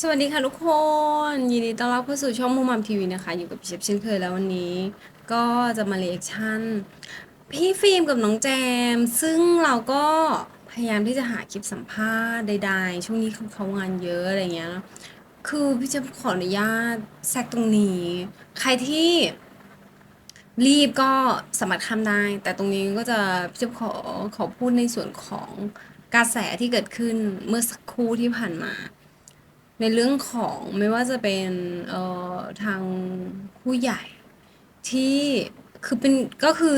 สวัสดีค่ะทุกคน ยินดีต้อนรับเข้าสู่ช่องมูมัมทีวีนะคะ อยู่กับพี่เชฟเช่นเคยแล้ววันนี้ ก็จะมาเรีแอคชั่น พี่ฟิล์มกับน้องแจม ซึ่งเราก็พยายามที่จะหาคลิปสัมภาษณ์ใดๆ ช่วงนี้เขาเขางานเยอะอะไรเงี้ย คือพี่จะขออนุญาตแทรกตรงนี้ ใครที่รีบก็สามารถข้ามได้ แต่ตรงนี้ก็จะพี่จะขอขอพูดในส่วนของกระแสที่เกิดขึ้นเมื่อสักครู่ที่ผ่านมา ในเรื่องของไม่ว่าจะเป็นเอ่อทางผู้ใหญ่ที่คือเป็นก็คือ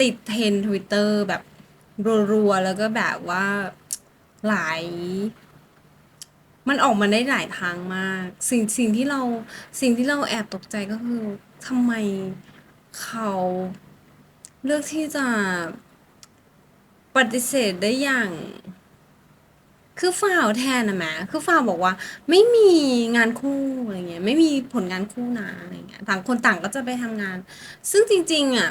ติดเทรนทวิตเตอร์แบบรัวๆ แล้วก็แบบว่าหลาย มันออกมาได้หลายทางมาก สิ่งสิ่งที่เราสิ่งที่เราแอบตกใจก็คือทำไมเขาเลือกที่จะปฏิเสธได้อย่าง คือฝ่าวแทนนะแหมคือฝ่าวบอกว่า ไม่มีงานคู่อะไรเงี้ยไม่มีผลงานคู่นะอะไรเงี้ยต่างคนต่างก็จะไปทำงาน ซึ่งจริงๆอะ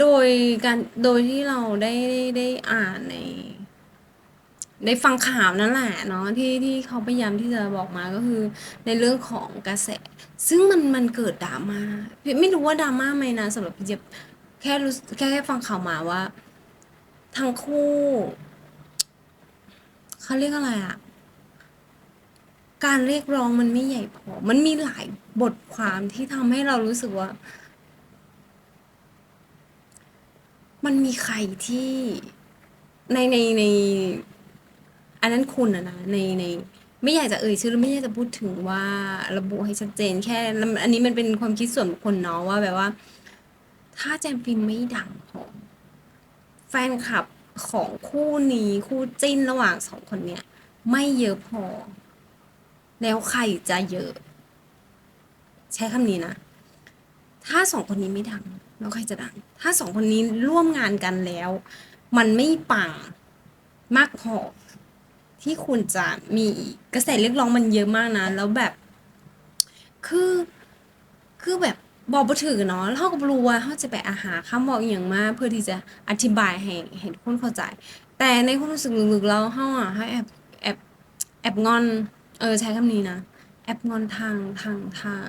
โดยการโดยที่เราได้ได้อ่านในได้ฟังข่าวนั่นแหละเนาะที่ที่เขาพยายามที่จะบอกมาก็คือในเรื่องของกระแส ซึ่งมันมันเกิดดราม่าไม่รู้ว่าดราม่าไหมนะสำหรับพี่เจี๊ยบแค่รู้แค่แค่ฟังข่าวมาว่า ทั้งคู่ เขาเรียกอะไรอะการเรียกร้องมันไม่ใหญ่พอ มันมีหลายบทความที่ทำให้เรารู้สึกว่า มันมีใครที่ในในในอันนั้นคุณอะนะในในไม่อยากจะเอ่ยชื่อไม่อยากจะพูดถึงว่าระบุให้ชัดเจน แค่แล้วอันนี้มันเป็นความคิดส่วนบุคคลเนาะว่าแบบว่า ถ้าแจมฟิล์มไม่ดังพอแฟนคลับ ของคู่นี้คู่จิ้นระหว่างสองคนเนี่ยไม่เยอะพอ แล้วใครจะเยอะ ใช้คำนี้นะ ถ้าสองคนนี้ไม่ดัง แล้วใครจะดัง ถ้าสองคนนี้ร่วมงานกันแล้ว มันไม่ปังมากพอที่คุณจะมีกระแสเรียกร้องมันเยอะมากนะ แล้วแบบ คือ คือแบบ บอกบ่ถือเนาะเขาก็บ่รู้ว่าเขาจะไปอาหารคำบอกอหย่างมากเพื่อที่จะอธิบายให้เห็นคนเข้าใจ แต่ในความรู้สึกลึกๆเราเฮาอะให้แอบแอบแอบงอน เออใช้คำนี้นะ แอบงอนทางทางทาง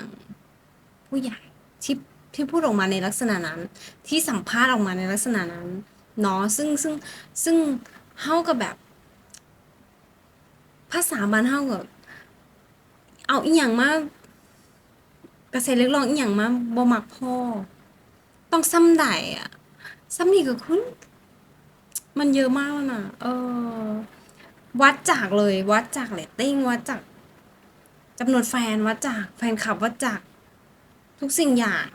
ผู้ใหญ่ที่ที่พูดออกมาในลักษณะนั้น ที่สัมภาษณ์ออกมาในลักษณะนั้นเนาะซึ่งซึ่งซึ่งเฮากับแบบ ภาษาบ้านเฮากับเอาอีหยังมา กระแสเรียกร้องอีหยังมาบ่มักพ่อ ต้องซ้ำใดอะซ้ำนี่ก็คือมันเยอะมากแล้วนะเออ วัดจากเลย วัดจากเรตติ้งวัดจากจำนวนแฟนวัดจาก แฟนคลับวัดจาก ทุกสิ่งอย่าง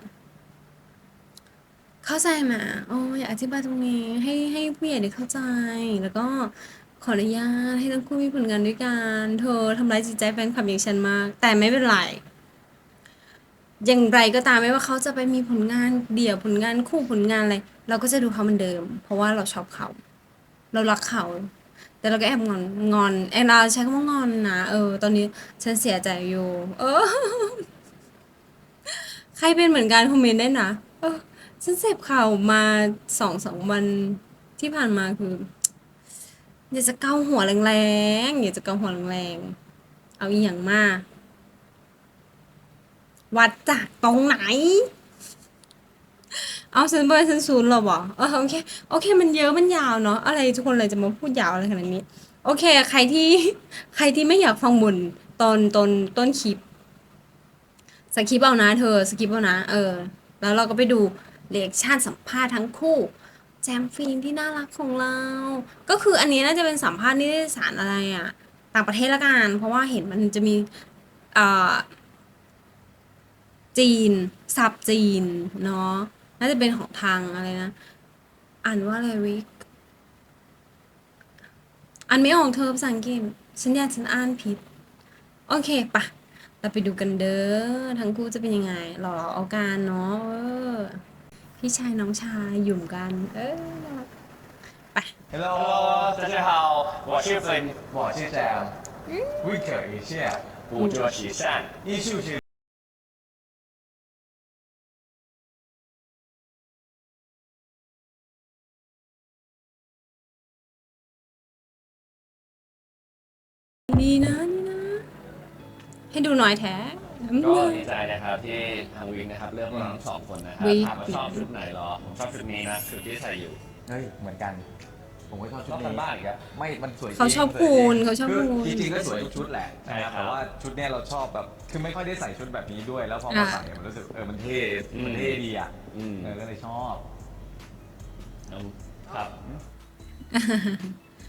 เข้าใจไหมโอ้อยากอธิบายตรงนี้ ให้ให้ผู้ใหญ่ได้เข้าใจ แล้วก็ขออนุญาตให้ทั้งคู่มีผลงานด้วยกัน เธอทำร้ายจิตใจแฟนคลับอย่างฉันมาก แต่ไม่เป็นไร อย่างไรก็ตามไม่ว่าเขาจะไปมีผลงานเดี่ยวผลงานคู่ผลงานอะไรเราก็จะดูเขาเหมือนเดิม เพราะว่าเราชอบเขา เรารักเขา แต่เราก็แอบงอนงอนแอนเราใช้คำว่างอนนะเออ ตอนนี้ฉันเสียใจอยู่ เออ ใครเป็นเหมือนกันคอมเมนต์ได้นะเออฉันเสพข่าวมาสองสามวันที่ผ่านมาคืออยากจะเกาหัวแรงๆอยากจะเกาหัวแรงๆเอาอีหยังมาก วัดจากตรงไหน เอาฉันเบอร์ฉันศูนเหรอวะเออโอเคโอเค มันเยอะมันยาวเนาะอะไรทุกคนเลยจะมาพูดยาวอะไรขนาดนี้ โอเค ใครที่ ใครที่ไม่อยากฟังบนตอนตอนต้นคลิปสคริปเอานะ เธอสคริปเอานะ เออ แล้วเราก็ไปดูเรียกชั่นสัมภาษณ์ทั้งคู่ แจมฟิล์มที่น่ารักของเรา ก็คืออันนี้น่าจะเป็นสัมภาษณ์นิตยสารอะไรอะต่างประเทศละกัน เพราะว่าเห็นมันจะมี เอ่อ จีนสับจีน เนาะ น่าจะเป็นของทางอะไรนะ อ่านว่าอะไรวิกอ่านไม่ออกเธอภาษาอังกฤษฉันอยากฉันอ่านผิด โอเคปะ เราไปดูกันเด้อ ทั้งคู่จะเป็นยังไง หล่อเอาการเนาะเออพี่ชายน้องชายหยุ่มกัน เออน่ารัก Hello，大家好，我是粉，我是 Sam。Week 一下，捕捉时尚，艺术是 ดี ดูน้อยแท้ ก็ดีใจนะครับที่ทางวิงนะครับเลือกพวกเราทั้งสองคนนะครับวิงถามว่าชอบชุดไหนเหรอผมชอบชุดนี้นะชุดที่ใส่อยู่เฮ้ยเหมือนกัน ผมก็ชอบชุชดอบนี้ทำบ้านอีกครับ ไม่ มันสวยจริงเขาชอบสวยคูณจริงเขาชอบคือคูณจริงๆก็สวยทุกชุดแหละใช่ครับแต่ว่าชุดเนี้ยเราชอบแบบ คือไม่ค่อยได้ใส่ชุดแบบนี้ด้วย แล้วพอมาอ่าใส่มันรู้สึก เออ มันเท่มันเท่ดีอะอืมเออก็เลยชอบ ครับ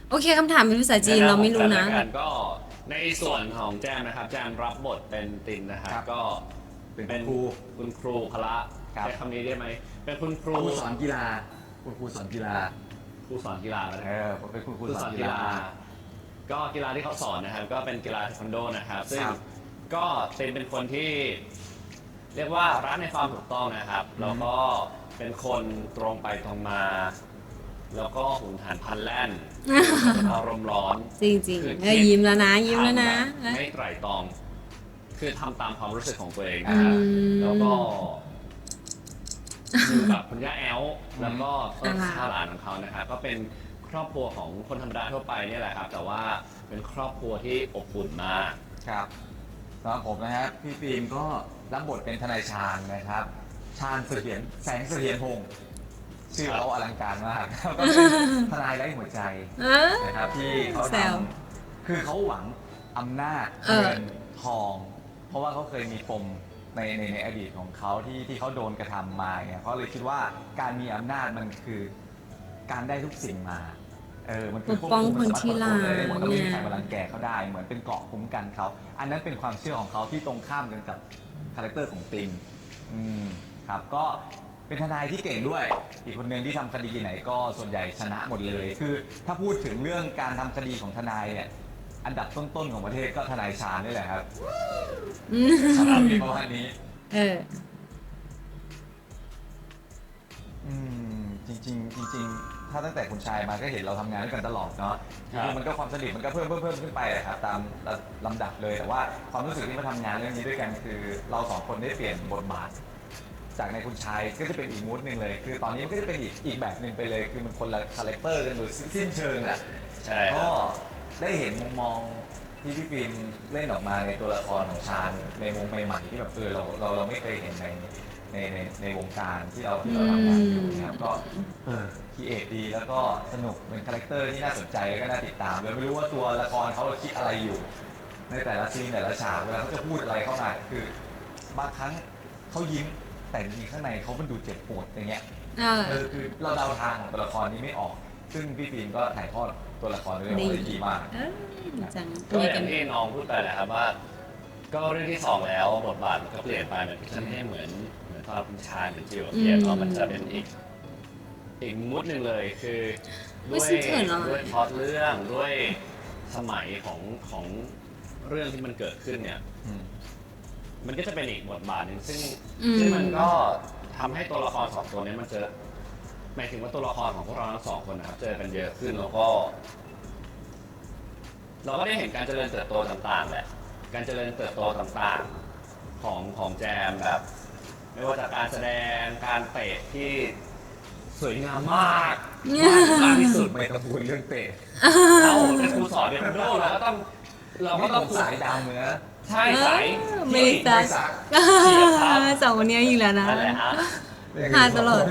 โอเคคำถามเป็นภาษาจีนเราไม่รู้นะ แล้วกันก็ ในส่วนของแจมนะครับแจมรับบทเป็นตินนะครับครับก็เป็นครูคุณครูพละครับ ใช้คำนี้ได้ไหมเป็นคุณครูครูสอนกีฬาคุณครูสอนกีฬาครูสอนกีฬาแล้วเอนะอผมเป็นคุณคครูรูสสออนนกีกีฬาฬา ก็กีฬาที่เขาสอนนะครับ ก็เป็นกีฬาเทควันโดนะครับซึ่งครับก็ตินเป็นคนที่ เรียกว่ารักในความถูกต้องนะครับแล้วก็เป็นคนตรงไปตรงมา แล้วก็หุนหันพลันแล่น อารมณ์ร้อน จริงจริงคือๆเออยิ้มแล้วนะ ยิ้มแล้วนะ ทำแบบไม่ไตร่ตรอง คือทำตามความรู้สึกของตัวเองนะครับอืมแล้วก็อยู่กับคุณย่าแอลแล้วก็ต้นอ่า ข้าวหลานของเขานะครับก็เป็นครอบครัวของคนธรรมดาทั่วไปเนี่ยแหละครับ แต่ว่าเป็นครอบครัวที่อบอุ่นมาก ครับสำหรับผมนะครับพี่ฟิล์มก็รับบทเป็นทนายชาญนะครับ ชาญเสถียรแสงเสถียรพงศ์ ชื่อเขาอลังการมากแล้วก็เป็นทนายไร้หัวใจเออ นะครับที่เขาแซทวำคือเขาหวังอำนาจเออ เงินทอง เพราะว่าเขาเคยมีปมในในในอดีตของเขาที่ที่เขาโดนกระทำมาเนี่ยเขาเลยคิดว่าการมีอำนาจมันคือการได้ทุกสิ่งมาเออมันคือปกป้องคนที่รักควบคุมได้หมดแล้วไม่มีใครเนี่ยมารังแกเขาได้ เหมือนเป็นเกราะคุ้มกันเขาอันนั้นเป็นความเชื่อของเขาที่ตรงข้ามกันกับคาแรคเตอร์ของติงอืมครับก็ เป็นทนายที่เก่งด้วย อีกคนหนึ่งที่ทำคดีไหนก็ส่วนใหญ่ชนะหมดเลย คือถ้าพูดถึงเรื่องการทำคดีของทนายเนี่ยอันดับต้นๆของประเทศก็ทนายชาญนี่แหละครับอืมครับมีประมาณนี้ เออ อืมจริงๆจริงๆถ้าตั้งแต่คุณชายมาก็เห็นเราทำงานด้วยกันตลอดเนาะจครับริงๆมันก็ความสนิทมันก็เพิ่มเพิ่มเพิ่มขึ้นไปอะครับตามลำดับเลยแต่ว่าความรู้สึกที่มาทำงานเรื่องนี้ด้วยกันคือ เราสองคนได้เปลี่ยนบทบาท จากในคุณชายก็จะเป็นอีกมูดหนึ่งเลย คือตอนนี้มันก็จะเป็นอีกอีกแบบหนึ่งไปเลย คือมันคนละคาแรคเตอร์กันโดยสิ้นเชิงอะใช่คก็รับได้เห็นมุมมองที่พี่ฟิล์มเล่นออกมาในตัวละครของชาญในมุมใหม่ๆที่แบบเออเราเราเราไม่เคยเห็นในในในในวงการที่เราที่เราทำงานอยู่นะครับก็เออคีเอทดีแล้วก็สนุกเป็นคาแรคเตอร์ที่น่าสนใจแล้วก็น่าติดตามเลยไม่รู้ว่าตัวละครเขาคิดอะไรอยู่ ในแต่ละซีนแต่ละฉากเวลาเขาจะพูดอะไรเข้ามาคือบางครั้งเขายิ้ม แต่จริงๆข้างในเขามันดูเจ็บปวดอย่างเงี้ยเออ เออคือเราเดาทางของตัวละครนี้ไม่ออก ซึ่งพี่ฟิล์มก็ถ่ายทอดตัวละครเรื่องนี้ได้ดีมาก เออดีจังก็มีอกัย่านงที่น้องพูดไปแหละครับว่า ก็เรื่องที่สองแล้วบทบาทมันก็เปลี่ยนไปมันจะไม่เหมือนเหมือนตอนคุณชายหรือจิวกับเพียรเนาะมันจะเป็นอีกอีกมุดหนึ่งเลยคือไม่ด้วยสิ้นเชิงหรอกด้วยพล็อตเรื่องด้วยสมัยของของเรื่องที่มันเกิดขึ้นเนี่ย อืม มันก็จะเป็นอีกบทบาทหนึ่งซึ่งอืม ซึ่งมันก็ทำให้ตัวละครสองตัวเนี้มันเจอหมายถึงว่าตัวละครของพวกเราทั้งสองคนนะครับเจอกันเยอะขึ้นแล้วก็ เราก็ได้เห็นการเจริญเติบโตต่างๆแหละการเจริญเติบโตต่างๆ ของของแจมแบบ ไม่ว่าจากการแสดงการเตะที่สวยงามมากมากที่สุดไม่ต้องพูดเรื่องเตะ เราเป็นครูสอนเทควันโดเราก็ต้องเราก็นี่ต้ผองมสายดำเนื้อ ใช่สายเออไม่ได้ที่ซักเฉียบครับสองคนนี้อยู่แล้วนะ นั่นแหละฮะหาตลอด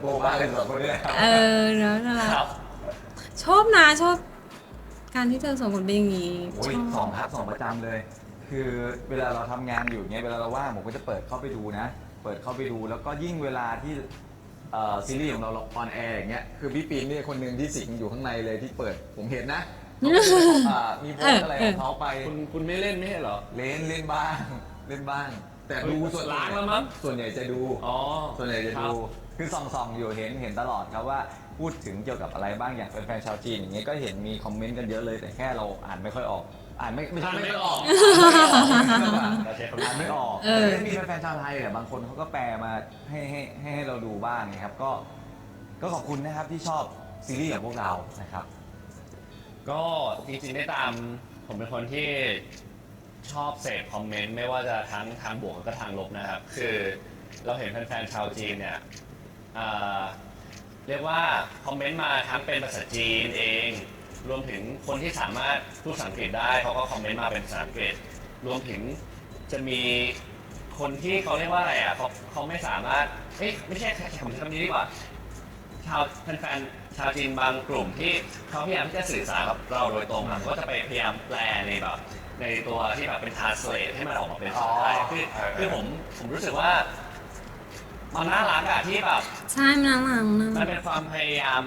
โบบ้าเลยสองคนนี้เออเนาะน่ารักครับชอบนะชอบ การที่เธอสองคนเป็นอย่างนี้โอ้ยชสออบงพักสองประจำเลย คือเวลาเราทำงานอยู่เนี้ยเวลาเราว่างผมก็จะเปิดเข้าไปดูนะ เปิดเข้าไปดูแล้วก็ยิ่งเวลาที่เอ่อซีรีส์ของเราออนแอร์อย่างเงี้ยคือพี่ปีนเนี่ยคนหนึ่งที่สิงอยู่ข้างในเลยที่เปิดผมเห็นนะเขาก็จะ อ่ามีโพสต์อะไรของเขาไป คุณคุณไม่เล่นไม่ใช่เหรอ เล่นเล่นบ้าง เล่นบ้าง แต่ดูส่วนล้างแล้วมั้ง ส่วนใหญ่จะดู อ๋อ ส่วนใหญ่จะดู คือส่องส่องๆอยู่เห็นเห็นตลอดครับว่าพูดถึงเกี่ยวกับอะไรบ้างอย่างแฟนๆชาวจีนอย่างเงี้ยก็เห็นมีคอมเมนต์กันเยอะเลยแต่แค่เราอ่านไม่ค่อยออก อ่านไม่ไม่ใช่อ่านไม่ออกเราใช้คำอ่านไม่ออกแต่มีแฟนๆชาวไทยแต่บางคนเขาก็แปลมาให้ให้ให้ให้เราดูบ้างนะครับก็ ก็ขอบคุณนะครับที่ชอบซีรีส์ของพวกเรานะครับ ก็จริงๆได้ตามผมเป็นคนที่ชอบเสพคอมเมนต์ไม่ว่าจะทั้งทางบวกแล้วก็ทางลบนะครับ คือเราเห็นแฟนๆชาวจีนเนี่ยอ่าเรียกว่าคอมเมนต์มาทั้งเป็นภาษาจีนเอง รวมถึงคนที่สามารถพูดภาษาอังกฤษได้เขาก็คอมเมนต์มาเป็นภาษาอังกฤษ รวมถึงจะมีคนที่เขาเรียกว่าอะไรอะเขาเขาไม่สามารถเอ้ยไม่ใช่ผมใช้คำนี้ดีกว่าชาวแฟนๆ ชาวจีนบางกลุ่มที่เขาพยายามที่จะสื่อสารกับเราโดยตรงอะก็จะไปพยายามแปลในแบบในตัวที่แบบเป็น translate ให้มันออกมาเป็นภาษาไทยอ๋อคือเออคือผมผมรู้สึกว่า มันน่ารักอะที่แบบ ใช่มันน่ารักนะมันเป็นความพยายาม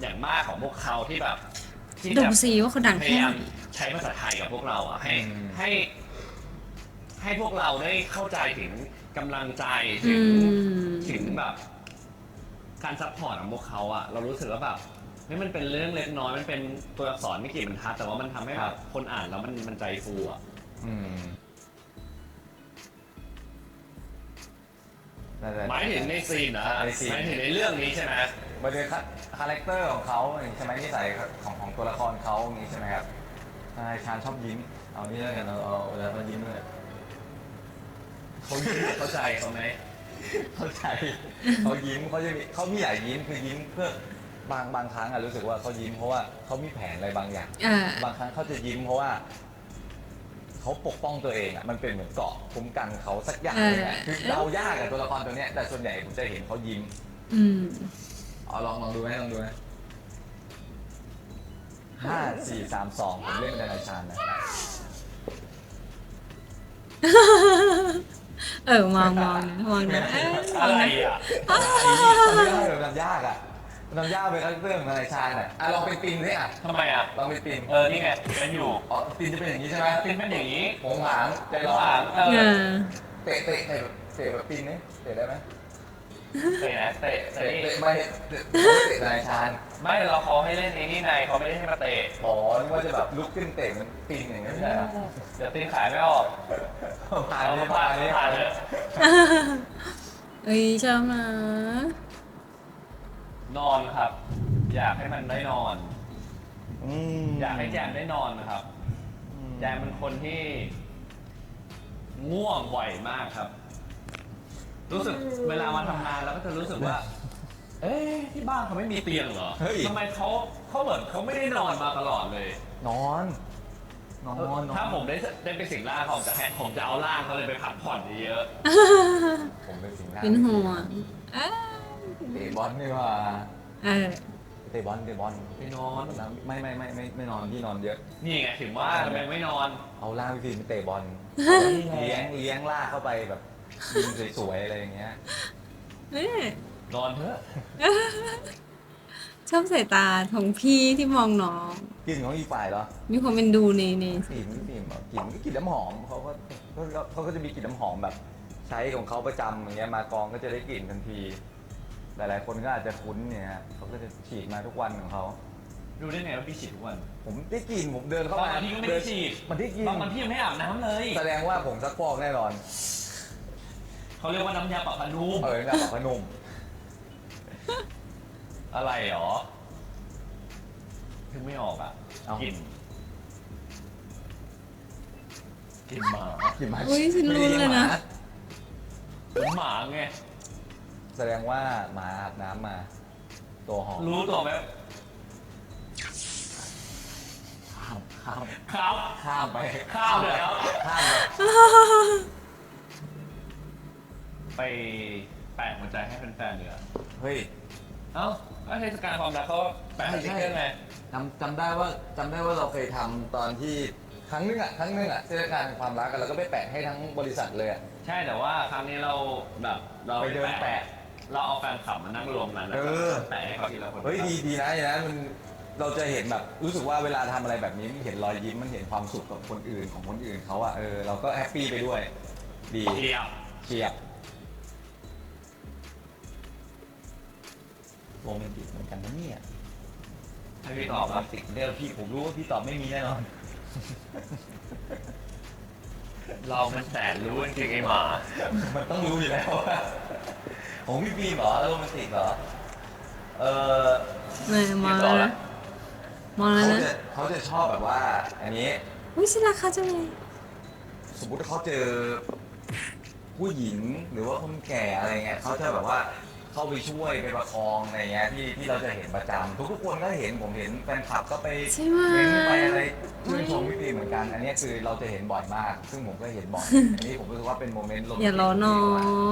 อย่างมากของพวกเขาที่แบบที่ดูจะสิว่าเขาดังพแค่ยาไหยานมใช้ภาษาไทยกับพวกเราอะให้อืม ให้ ให้พวกเราได้เข้าใจถึงกำลังใจอืถึงมถึงแบบ การซัพพอร์ตของพวกเขาอะเรารู้สึกว่าแบบเฮ้ยมันเป็นเรื่องเล็กน้อยมันเป็นตัวอักษรไม่กี่บรรทัดแต่ว่ามันทำให้แบบคนอ่านแล้วมันมันใจฟูอะอืมนั่นแหละ หมายถึงในซีนนะฮะในซีน หมายถึงในเรื่องนี้ใช่ไหมมันเป็นคาแรคเตอร์ของเขาอย่างนี้ใช่ไหมนิสัยของของตัวละครเขาอย่างนี้ใช่ไหมครับใช่ชาญชอบยิ้ม เอานี่แล้วกันเอาเอาเวลาเขายิ้มเลยเขาเข้าใจเขาไหม เข้าใจเขายิ้มเขาจะมีเขามีหลายยิ้มคือยิ้มเพื่อบางบางครั้งอะรู้สึกว่าเขายิ้มเพราะว่าเขามีแผนอะไรบางอย่าง อ่า บางครั้งเขาจะยิ้มเพราะว่าเขาปกป้องตัวเองอะมันเป็นเหมือนเกราะคุ้มกันเขาสักอย่างหนึงอะเออ คือเดายากกับตัวละครตัวเนี้ยแต่ส่วนใหญ่ผมจะเห็นเขายิ้มอืม เอาลองลองดูไหมลองดูไหมห้าสี่สามสองผมเล่นเป็นนายชาญนะ เออมองมองนะมองนะเอ้ยมองอะไรนะอะมันยากเลยมันยากอะมันยากเป็นคาแรคเตอร์ของนายชาญอะอะลองเป็นปินสิอะทำไมอะ ลองเป็นปินเออ นี่ไงเป็นอยู่อ๋อปินจะเป็นอย่างนี้ใช่ไหมปินเป็นอย่างนี้โผงหางใจใจร้ร้ออนนเอเอออเตะเตะเตะแบบเตะแบบปินนี่เตะได้ไหมเตะนะเตะเตะเตะนี่เตะไม่เตะเตะนายชาญ ไม่เราเขาให้เล่นในนี่ในเขาไม่ได้ให้มาเตะอ๋อนึกว่าจะแบบลุกขึ้นเตะมันปินอย่างนี้ไม่ใช่เหรอเดี๋ยวตีนขายไม่ออกผ่านเอานี้ผ่าผ่านนเลยนี้ผ่านเลยเอ้ยชอบนะนอนครับ อยากให้มันได้นอน อืมอยากให้แจมได้นอนนะครับ แจมเป็นคนที่ ง่วงบ่อยมากครับ รู้สึกเวลามาทำงานแล้วก็จะรู้สึกว่า เอ๊ะที่บ้านเขาไม่มีเตียงเหรอเฮ้ย ทำไมเขาเขาเหมือนเขาไม่ได้นอนมาตลอดเลย นอน นอนนอนถ้าผมได้ได้เป็นสิ่งล่างผมจะให้ผมจะเอาล่างเขาเลยไปพักผ่อนเยอะผมเป็นสิ่งหน้าเป็นห่วงเอ้ยเตะบอลนี่ว่าเออเตะบอลเตะบอลไปนอน ไม่ไม่ไม่ไม่ไม่นอนพี่นอนเยอะ นี่ไงถึงว่าทำไมไม่นอน เอาล่างพี่ฟิล์มไปเตะบอล เลี้ยงเลี้ยงล่ากเข้าไปแบบยิงสวยๆอะไรอย่างเงี้ยเอ้ย นอนเถอะชอบสายตาของพี่ที่มองน้อง กลิ่นของอีกฝ่ายเหรอมีความเป็นดูในในฟิล์มพี่ฟิล์มเหรอกลิ่นก็กลิ่นน้ำหอมเขาก็เขาก็เขาก็จะมีกลิ่นน้ำหอมแบบ ใช้ของเขาประจำอย่างเงี้ยมากองก็จะได้กลิ่นทันที หลายๆ คนก็อาจจะคุ้นเนี่ยฮะเขาก็จะฉีดมาทุกวันของเขาดูได้ไงว่าพี่ฉีดทุกวันผมได้กลิ่นผมเดินเข้าบางมาวันพี่ก็ไม่ได้ฉีดมันได้กลิ่นบางวันพี่ยังไม่อาบน้ำเลย แสดงว่าผมซักฟอกแน่นอนเขาเรียกว่าน้ำยาปรับผ้านุ่มเออแบบพนุ่ม อะไรหรอถึงไม่ออกอะเอ้า กลิ่นกลิ่นหมากลิ่นหมาอุ้ยฉันรู้เลยนะ เหมือนหมาไง แสดงว่าหมาอาบน้ำมา ตัวหอมรู้ตัวไหมข้ามข้ามครับ ข้ามไปข้ามเลยครับ ข้ามไปไปแปะหัวใจให้แฟนๆเนีกว่ยเฮ้ย เอ้าก็ เทศกาลความรักเขาแปะสติ๊กเกอร์ไงจำจำได้ว่าจำได้ว่าเราเคยทำตอนที่ครั้งหนึงอะครั้งหนึงอะเทศกาลแห่งความรักกันแล้วก็ไปแปะให้ทั้งบริษัทเลยอะ ใช่แต่ว่าครั้งนี้เราแบบเราไปเดินแปะเราเอาแฟนคลับมานั่งรวมกันแล้วเอก็อแปะให้เขาทีละคนเฮ้ยดีดีนะอย่างนั้นมันเราจะเห็นแบบรู้สึกว่าเวลาทำอะไรแบบนี้มันเห็นรอยยิ้มมันเห็นความสุขกับคนอื่นของคนอื่นเขาอะเออเราก็แฮปปี้ไปด้วย ดีเดียวเชียบ โรแมนติกเหมือนกันนะเนี่ยให้พี่ตตออบบครัรับบติกเดียวพี่ผมรู้ว่าพี่ตอบไม่มีแน่นอน เรามันแสนรู้จริงๆไอ้หมา มันต้องรู้อยู่แล้วว่าของพี่ฟิล์มเหรอโรแมนติกเหรอ เออเนี่ยมองแล้วนะมองแล้วเขานะจะเขาจะชอบแบบว่า อันนี้ อุ้ยฉันรักเขาจังเลยสมมติเขาเจอผู้หญิงหรือว่าคนแก่อะไรเงี้ยเขาจะแบบว่า เข้าไปช่วยไปประคองอะไรเงี้ยที่ที่เราจะเห็นประจำทุกๆคนก็เห็นผมเห็นแฟนคลับก็ไปใช่ไหม เม้นไปอะไรชื่นชมพี่ฟิล์มเหมือนกัน อันนี้คือเราจะเห็นบ่อยมาก ซึ่งผมก็เห็นบ่อยอันนี้ผมรู้สึกว่าเป็นโมเมนต์โรแมนติกอย่ารอเนา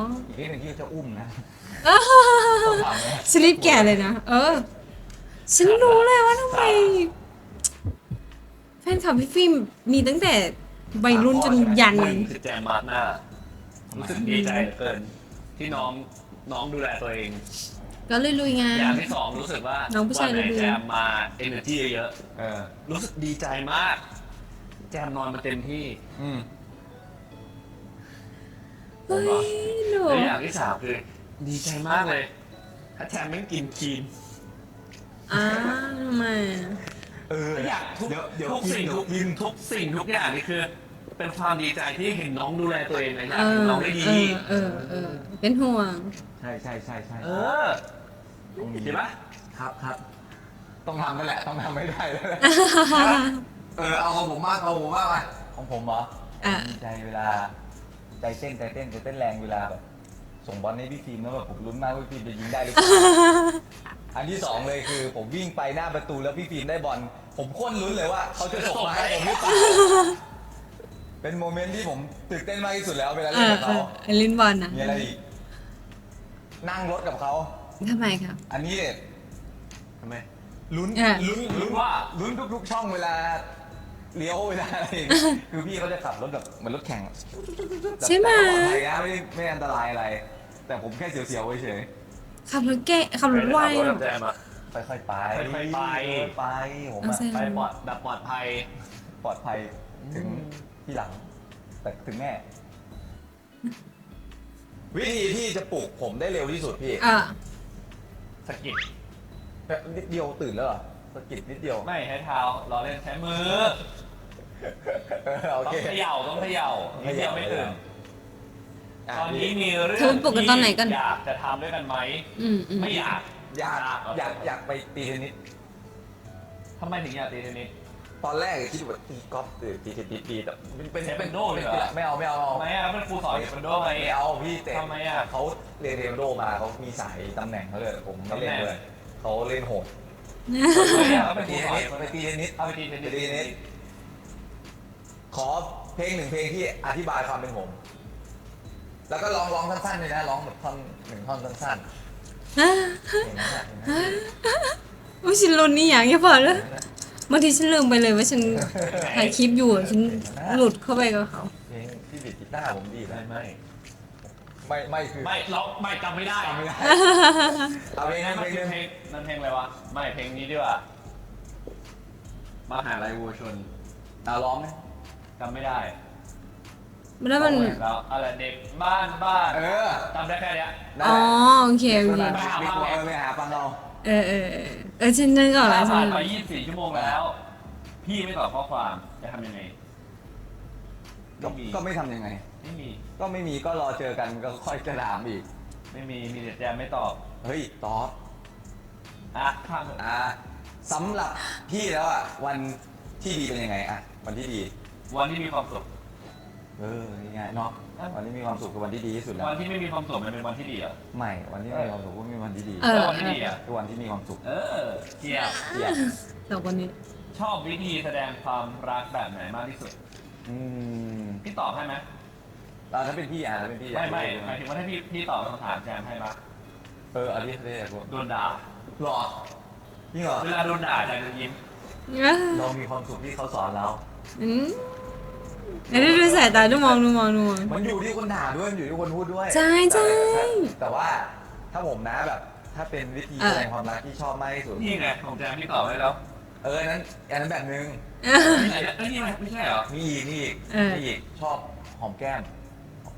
ะอีกนิดหนึงที่จะอุ้มนะอ้าวต้องทำไหมฉันรีบแก่เลยนะ เออ ฉันรู้เลยว่าทำไมแฟนคลับพี่ฟิล์มมีตั้งแต่วัยรุ่นจนยันหนึ่งคือแจมมาร์กหน้ารู้สึกดีใจเหลือเกิน ที่น้อง น้องดูแลตัวเองก็เลยลุยงาอย่างนที่สองรู้สึกว่าน้องผู้ชายวัไหนลุยๆแจมมา energy เยอะเออๆรู้สึกดีใจมาก แจมนอนมาเต็มที่อืม เฮ้ยหนูและอย่างที่สามคือ ดีใจมากเลย ถ้าแจมไม่กินคลีนอ้าวทำไมเอออยากทุกเดี๋ยวเดี๋ยวทุกกินสิ่งเดี๋ยวทุกกินทุกสิ่งทุกอย่างนี่คือ เป็นความดีใจที่เห็นน้องดูแลตัวเองนะอยากเอเห็นอน้องได้ดีเออเออเออ เป็นห่วง ใช่ใช่ใช่ใช่เออเห็นปะครับครับ ต้องทำนั่นแหละ ต้องทำไม่ได้แล้วแหละเออเอาของผมมากเอาของผมมากไปของผมเหรออะ ดีใจเวลา ใจเต้นใจเต้นใจเต้นแรงเวลาแบบส่งบอลให้พี่ฟิล์มแล้วแบบผมลุ้นมากว่าพี่ฟิล์มจะยิงได้หรือเปล่า อันที่สองเลยคือ ผมวิ่งไปหน้าประตูแล้วพี่ฟิล์มได้บอลผมโค้นลุ้นเลยว่า เขาจะส่งมาให้ผมหรือเปล่า เป็นโมเมนต์ที่ผมตื่นเต้นมากที่สุดแล้วเวลาเอเล่นอกับเอเขาอไอลินบอลนะมีอะไรอีก นั่งรถกับเขา ทำไมครับ อันนี้เนี่ยทำไมลุ้นอะ ลุ้นลุ้นว่าลุ้นทุกๆช่องเวลาเลี้ยวเวลาอะไรอย่างเงี้ยคือพี่เขาจะขับรถแบบเหมือนรถแข่งใช่ไหมแต่ก็ปลอดภัยนะไม่ได้ไม่อันตรายอะไร แต่ผมแค่เสียวๆเฉยขับรถเก่งขับรถไวขับรถกับแจมอะ ๆค่อยๆไปค่อยๆไป ค่อยๆไปผมเอาอะสิไปปลอดแบบปลอดภัยปลอดภัยถึง ที่หลัง แต่ถึงแม่ วิธีที่จะปลุกผมได้เร็วที่สุดพี่อะสะกิดแบบนิดเดียวตื่นแล้วเหรอสะกิดนิดเดียว ไม่ให้เท้าล้อเล่นใช้มือเออโอต้อเค งเขย่าต้องเขย่านิดเดียวไม่ตื่นะตอนนี้มีเรื่คือปลุกกันตอนไหนกันอยากจะทำด้วยกันไหมอืมอืมไม่อยากอยากอยากอยากไปตีเทนนิสทำไมถึงอยากตีเทนนิส ตอนแรกคิดว่าตีกอล์ฟตีตีเทนนิสดีแต่เป็นเป็นเทควันโดเลยเหรอ ไม่เอาไม่เอาทำไมอะเป็นครูสอนเทควันโดไหมไม่เอาพี่แต่ทำไมอะเขาเรียนเทควันโดมาเขามีสายตำแหน่งเขาเลยผมไม่เล่นตำแหน่งเลยเขาเล่นโหดไม่อยากไปเป็นคตีรูเทสนอนนิสไปตีเทนนิสเอาไปตีเทนนิไปตีเทนนิสสขอเพลงหนึ่งเพลงที่อธิบายความเป็นผมแล้วก็ร้องร้องสั้นๆเลยนะร้องแบบท่อนหนึ่งท่อนสั้นอะๆเพลงนั้นอะ เพลงนั้นอะอุ้ยฉันลุ้นนี่อย่างเงี้ยพอแล้วบางทีฉันลืมไปเลยว่าฉันถ่ายคลิปอยู่อะฉันหลุดเข้าไปกับเขาเพลงที่ดีดกีตาร์ผมดีไม่นะไม่ไม่ไม่คือไม่เราไม่จำไม่ได้จำไม่ได้เอาเพลงนั้นนั่นเพลงเพลนึงงนั่นเพลงอะไรวะไม่เพลงนี้ดีกว่ามหาลัยวัวชนเอาร้องไหมจำไม่ได้แล้วมันแล้วอะไรเด็กบ้านบ้านเออจำได้แค่เนี้ยนั่นอ๋อแหละโอเคโอเคนั่นแหละบิ๊กบิ๊กเออไปหาฟังเรา เออเออเออเออฉันนึกออกแล้วฉันผ่านนึกอไปอก24 ชั่วโมงแล้ว พี่ไม่ตอบข้อความจะทำยังไง ก็ไม่มี ก็ไม่ทำยังไง ไม่มี ก็ไม่มีก็รอเจอกันก็ค่อยจะถามอีก ไม่มี มีแต่แจมไม่ตอบ เฮ้ยตอบอะข้ามเถอะอ่าสำหรับพี่แล้วอะวันที่ดีเป็นยังไงอะวันที่ดี วันที่มีความสุข เออง่ายๆเนาะวันที่มีความสุขคือวันที่ดีที่สุดแล้ววันที่ไม่มีความสุขมันเป็นวันที่ดีเหรอไม่วันที่ไม่มีความสุขก็มีวันที่ดีเออ แล้ววันที่ดีอะคือวันที่มีความสุขเออเกียบเยี่ยมสองคนนี้ ชอบวิธีแสดงความรักแบบไหนมากที่สุดอืมพี่ตอบให้ไหมอ่าถ้าเป็นพี่อะถ้าเป็นพี่อะไม่ไม่หมายถึงว่าถ้าพี่พี่ตอบคำถามแจมให้ปะเอออันนี้เรียกว่าโดนด่าหรอจริงเหรอเวลาโดนด่าแจมจะยิ้มเรามีความสุขที่เขาสอนเรา อืม เดี๋ยวดูสายตาดูมองดูมองดูมอง มันอยู่ที่คนด่าด้วยมันอยู่ที่คนพูดด้วยใช่ใช่แต่แต่ว่าถ้าผมนะแบบ ถ้าเป็นวิธีเออ แสดงความรักที่ชอบมากที่สุดนี่ไงของแจมพี่ตอบให้แล้วเอออันนั้นอันนั้นแบบนึงนี่ไงเอ้ยนี่ไงไม่ใช่เหรอมีอีกมีอีกเออ มีอีกชอบหอมแก้ม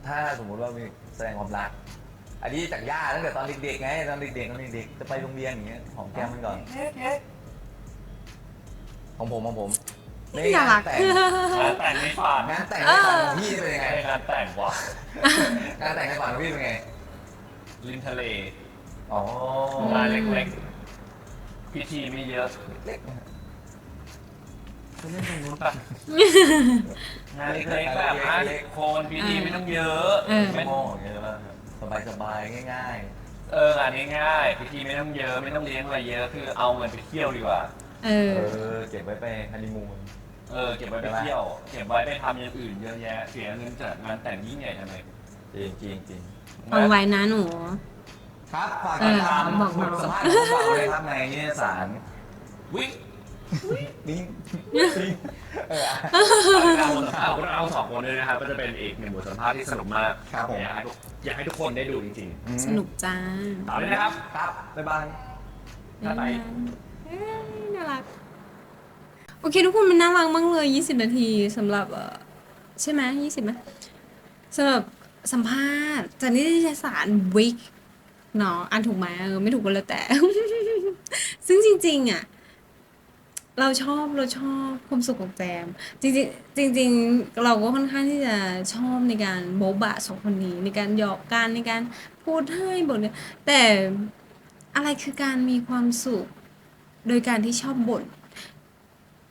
ถ้าสมมุติว่ามีแสดงความรัก อันนี้จากย่าตั้งแต่ตอนเด็กๆไงตอนเด็กๆตอนเด็กๆจะไปโรงเรียนอย่างเงี้ยหอมแก้มมันก่อน ของผมของผม ในน่างารันกแต่งงานแต่งในฝันงานแต่งในฝันของพี่เป็นยังไงในงานแต่งว่ะงานแต่งในฝันของพี่เป็นไง ริมทะเลอ๋องานเล็กๆพิธีไม่เยอะเล็กคุณเล่นตรงนู้นปะ งานเล็กๆแบบอะโคนพิธีไม่ต้องเยอะเออๆไม่โม่อย่างเงี้ยแล้วสบายๆง่ายเอองานง่ายๆพิธีไม่ต้องเยอะไม่ต้องเลี้ยงอะไรเยอะคือเอาเงินไปเที่ยวดีกว่า เออเออเก็บไว้ไปฮันนีมูน เออเก็บไว้ไปเที่ยวเก็บไว้ไปทำอย่างอื่นเยอะแยะ เสียเงินจัดงานแต่งยิ่งใหญ่ทำไมจริงจริงจริงฟังไว้นะหนู ครับฝากติดตามเออบอกบมาทสัมภาษณ์ของพวกเราเลยครับในนิตยสารวินี่เออเราพวกเราสองคนด้วยนะครับก็จะเป็นอีกหนึ่งบทสัมภาษณ์ที่สนุกมากครับผมอยากให้ทุกอยากให้ทุกคนได้ดูจริงสนุกจ้าๆต่อเลยนะครับ ครับบ๊ายบายถ้าไปเอ้ยน่ารัก โอเคทุกคนมันน่ารักมากเลย 20 นาทีสำหรับเออใช่ไหม20ไหมสำหรับสัมภาษณ์จากนิตยสารวิกเนาะอ่านถูกไหมเออไม่ถูกก็แล้วแต่ ซึ่งจริง ๆ อะ เราชอบเราชอบความสุขของแจม จริงๆจริง ๆ เราก็ค่อนข้างที่จะชอบในการโบบะสองคนนี้ในการหยอกกันในการพูดให้บทเนี่ยแต่อะไรคือการมีความสุข โดยการที่ชอบบ่น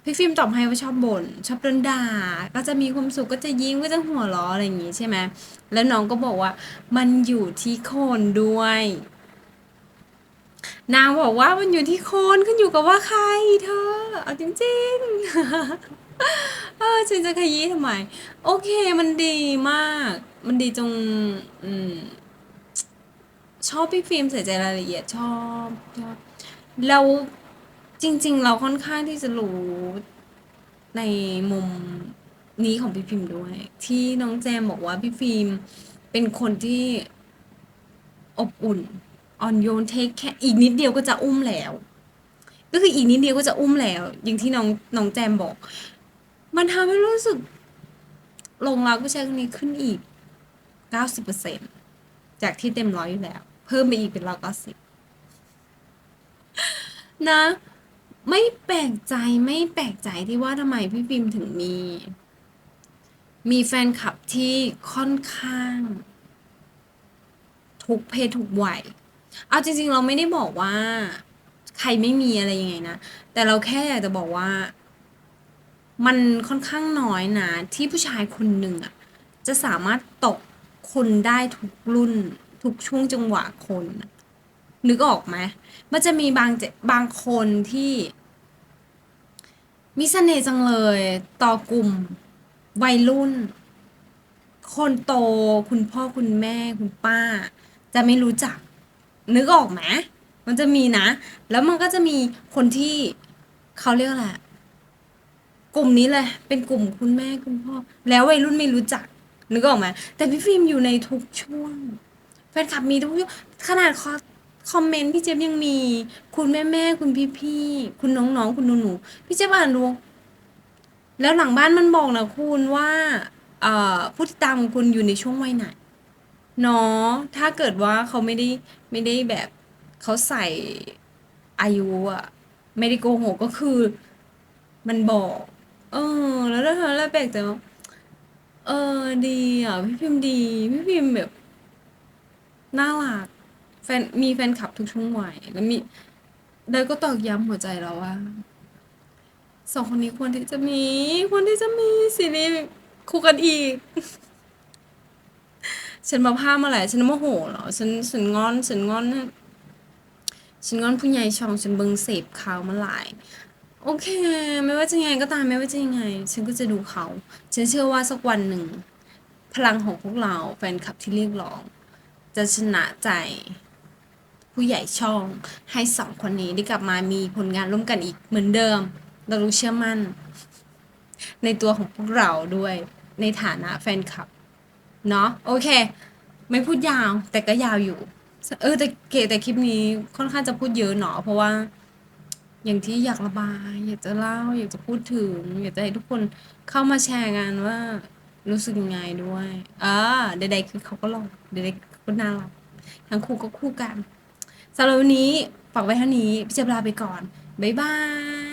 พี่ฟิล์มตอบให้ว่าชอบบ่นชอบโดนด่าก็จะมีความสุขก็จะยิ้มก็จะหัวเราะอะไรอย่างงี้ใช่ไหมแล้วน้องก็บอกว่า มันอยู่ที่คนด้วย นางบอกว่ามันอยู่ที่คนขึ้นอยู่กับว่าใครเธอ เอาจริงๆ เออฉันจะขยี้ทำไม โอเคมันดีมาก มันดีตรงอืมชอบพี่ฟิล์มใส่ใจรายละเอียดชอบชอบแล้ว จริง ๆ เราค่อนข้างที่จะรู้ในมุมนี้ของพี่ฟิล์มด้วย ที่น้องแจมบอกว่าพี่ฟิล์มเป็นคนที่อบอุ่นอ่อนโยนเทคแค่อีกนิดเดียวก็จะอุ้มแล้ว ก็คืออีกนิดเดียวก็จะอุ้มแล้ว อย่างที่น้องน้องแจมบอก มันทำให้รู้สึกลงรักผู้ชายคนนี้ขึ้นอีกเก้าสิบเปอร์เซ็นจากที่เต็มร้อยอยู่แล้ว เพิ่มไปอีกเป็นร้อยเก้าสิบนะ ไม่แปลกใจไม่แปลกใจที่ว่าทำไมพี่ฟิล์มถึงมี มีแฟนคลับที่ค่อนข้าง ทุกเพศทุกวัยเอาจริง ๆ เราไม่ได้บอกว่า ใครไม่มีอะไรยังไงนะ แต่เราแค่อยากจะบอกว่า มันค่อนข้างน้อยนะที่ผู้ชายคนหนึ่งอะจะสามารถตกคนได้ทุกรุ่น ทุกช่วงจังหวะคนนะ นึกออกไหมมันจะมีบางเจบางคนที่มีเสน่ห์จังเลยต่อกลุ่ม วัยรุ่น คนโตคุณพ่อคุณแม่คุณป้า จะไม่รู้จัก นึกออกไหมมันจะมีนะ แล้วมันก็จะมีคนที่เขาเรียกอะไรอะกลุ่มนี้เลยเป็นกลุ่มคุณแม่คุณพ่อ แล้ววัยรุ่นไม่รู้จัก นึกออกไหมแต่พี่ฟิล์มอยู่ในทุกช่วงแฟนคลับมีทุกช่วงขนาดคอ คอมเมนต์พี่เจี๊ยบยังมี คุณแม่แม่คุณพี่พี่คุณน้องๆคุณหนูหนูพี่เจี๊ยบอ่านดูแล้วหลังบ้านมันบอกนะคุณว่าผู้ติดตามของคุณอยู่ในช่วงวัยไหนเนาะถ้าเกิดว่าเขาไม่ได้ไม่ได้แบบเขาใส่อายุอะไม่ได้โกหกก็คือ มันบอก เออ แล้วถ้าแล้วแปลกใจว่าเออดีอะพี่พิมพ์ดี พี่พิมพ์แบบน่ารัก แฟนมีแฟนคลับทุกช่วงวัยแล้วมีแล้วก็ตอกย้ำหัวใจเราว่าสองคนนี้ควรที่จะมี ควรที่จะมีซีรีส์คู่กันอีก ฉันมาพามาหละฉันโมโหเหรอ ฉันฉันงอน ฉันงอน ฉันงอนผู้ใหญ่ช่อง ฉันเบิงเสพข่าวมาหลาย โอเค ไม่ว่าจะยังไงก็ตามไม่ว่าจะยังไง ฉันก็จะดูเขา ฉันเชื่อว่าสักวันหนึ่ง พลังของพวกเราแฟนคลับที่เรียกร้อง จะชนะใจ ผู้ใหญ่ช่องให้สองคนนี้ได้กลับมามีผลงานร่วมกันอีกเหมือนเดิม เรารู้เชื่อมั่น ในตัวของพวกเราด้วยในฐานะแฟนคลับ เนาะโอเค ไม่พูดยาวแต่ก็ยาวอยู่ เออแต่เกแต่คลิปนี้ค่อนข้างจะพูดเยอะเนาะเพราะว่า อย่างที่อยากระบาย อยากจะเล่า อยากจะพูดถึง อยากจะให้ทุกคนเข้ามาแชร์กันว่า รู้สึกยังไงด้วยอ่าใดๆคือเขาก็ล่อใดๆก็น่ารักทั้งคู่ก็คู่กัน สำหรับวันนี้ฝากไว้เท่านี้พี่เจะลาไปก่อน บ๊ายบาย